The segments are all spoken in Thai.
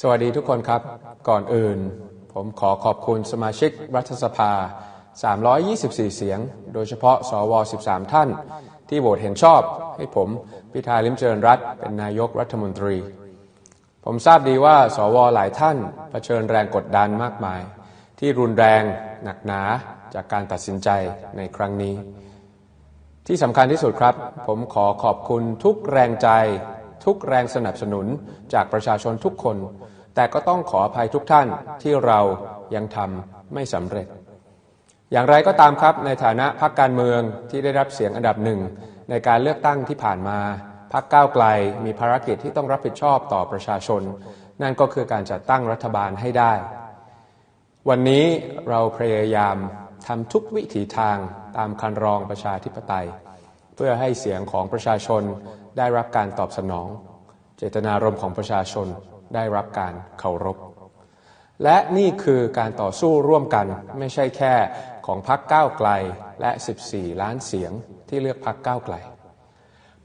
สวัสดีทุกคนครับ ก่อนอื่น ผมขอขอบคุณสมาชิกรัฐสภา 324 เสียง โดยเฉพาะสว 13 ท่าน ที่โหวตเห็นชอบ ให้ผมพิธาลิมเจริญรัตเป็นนายกรัฐมนตรี ผมทราบดีว่า สวหลายท่านเผชิญแรงกดดันมากมาย ที่รุนแรงหนักหนาจากการตัดสินใจในครั้งนี้ ที่สำคัญที่สุดครับ ผมขอขอบคุณทุกแรงใจ ทุกแรงสนับสนุนจากประชาชนทุกคน แต่ก็ต้องขออภัยทุกท่านที่เรายังทำไม่สำเร็จ อย่างไรก็ตามครับในฐานะพรรคการเมืองที่ได้รับเสียงอันดับหนึ่งในการเลือกตั้งที่ผ่านมาพรรคก้าวไกลมีภารกิจที่ต้องรับผิดชอบต่อประชาชน นั่นก็คือการจัดตั้งรัฐบาลให้ได้ วันนี้เราพยายามทำทุกวิถีทางตามคันรองประชาธิปไตย พื่อให้เสียงของประชาชนได้รับการตอบสนอง เจตนารมณ์ของประชาชนได้รับการเคารพ และนี่คือการต่อสู้ร่วมกันไม่ใช่แค่ของพรรคก้าวไกลและ 14 ล้านเสียงที่เลือกพรรคก้าวไกล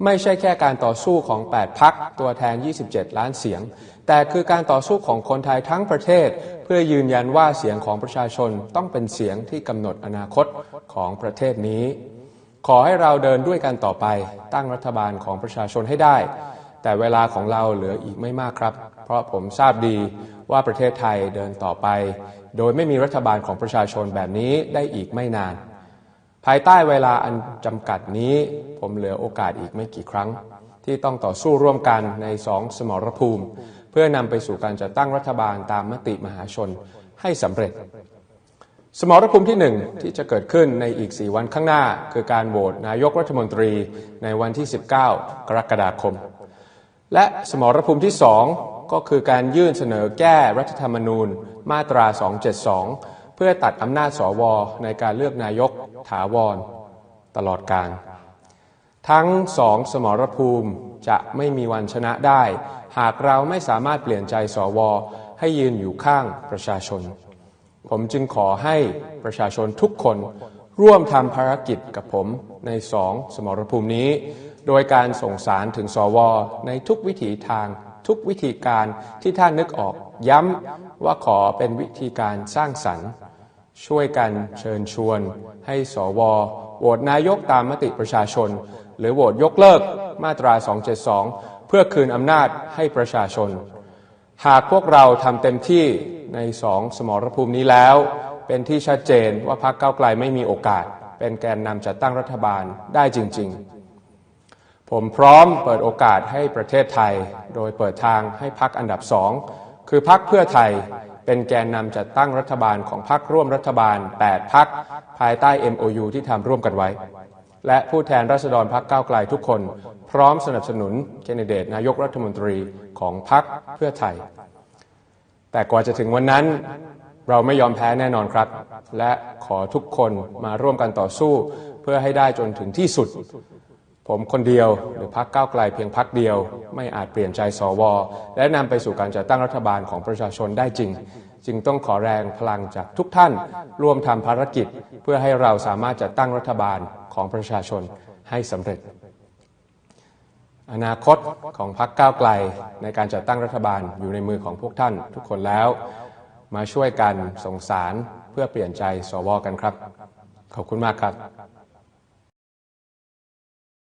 ไม่ใช่แค่การต่อสู้ของ 8 พักตัวแทน 27 ล้านเสียง แต่คือการต่อสู้ของคนไทยทั้งประเทศ เพื่อยืนยันว่าเสียงของประชาชนต้องเป็นเสียงที่กำหนดอนาคตของประเทศนี้ ขอให้เราเดินด้วยกันต่อไป ตั้งรัฐบาลของประชาชนให้ได้ แต่เวลาของเราเหลืออีกไม่มากครับ เพราะผมทราบดีว่าประเทศไทยเดินต่อไป โดยไม่มีรัฐบาลของประชาชนแบบนี้ได้อีกไม่นาน ภายใต้เวลาอันจำกัดนี้ ผมเหลือโอกาสอีกไม่กี่ครั้ง ที่ต้องต่อสู้ร่วมกันในสองสมรภูมิ เพื่อนำไปสู่การจัดตั้งรัฐบาลตามมติมหาชนให้สำเร็จ สมรภูมิที่หนึ่งที่จะเกิดขึ้นในอีก 4 วันข้างหน้า คือการโหวตนายกรัฐมนตรีในวันที่ 19 กรกฎาคม และสมรภูมิที่สองก็คือการยื่นเสนอแก้รัฐธรรมนูญมาตรา 272 เพื่อตัดอำนาจสวในการเลือกนายกถาวร ตลอดการ ทั้งสองสมรภูมิจะไม่มีวันชนะได้ หากเราไม่สามารถเปลี่ยนใจสวให้ยืนอยู่ข้างประชาชน ผมจึงขอให้ประชาชนทุกคนร่วมทำภารกิจกับผมในสองสมรภูมินี้ โดยการส่งสารถึงสว ในทุกวิถีทางทุกวิธีการที่ท่านนึกออกย้ำว่าขอเป็นวิธีการสร้างสรรค์ ช่วยกันเชิญชวน ให้สวโหวตนายกตามมติประชาชน หรือโหวตยกเลิกมาตรา 272 เพื่อคืนอำนาจให้ประชาชน หากพวกเราทำเต็มที่ในสองสมรภูมินี้แล้ว เป็นที่ชัดเจนว่าพรรคก้าวไกลไม่มีโอกาส เป็นแกนนำจัดตั้งรัฐบาลได้จริง ๆ ผมพร้อมเปิดโอกาสให้ประเทศไทย โดยเปิดทางให้พักอันดับสองคือพักเพื่อไทยเป็นแกนนำจัดตั้งรัฐบาลของพักร่วมรัฐบาล 8พักภายใต้ MOU ที่ทำร่วมกันไว้ และผู้แทนรัษฎรพักก้าวไกลทุกคน พร้อมสนับสนุนแคนดิเดตนายกรัฐมนตรีของพักเพื่อไทย แต่กว่าจะถึงวันนั้นเราไม่ยอมแพ้แน่นอนครับ และขอทุกคนมาร่วมกันต่อสู้ เพื่อให้ได้จนถึงที่สุด ผมคนเดียวหรือพักก้าวไกลเพียงพักเดียว ไม่อาจเปลี่ยนใจสวและนำไปสู่การจัดตั้งรัฐบาลของประชาชนได้จริง จึงต้องขอแรงพลังจากทุกท่าน ร่วมทำภารกิจ เพื่อให้เราสามารถจัดตั้งรัฐบาลของประชาชนให้สำเร็จ อนาคตของพรรคก้าวไกลในการจัดตั้งรัฐบาลอยู่ในมือของพวกท่าน ทุกคนแล้ว มาช่วยกันส่งสารเพื่อเปลี่ยนใจสวกันครับ ขอบคุณมากครับ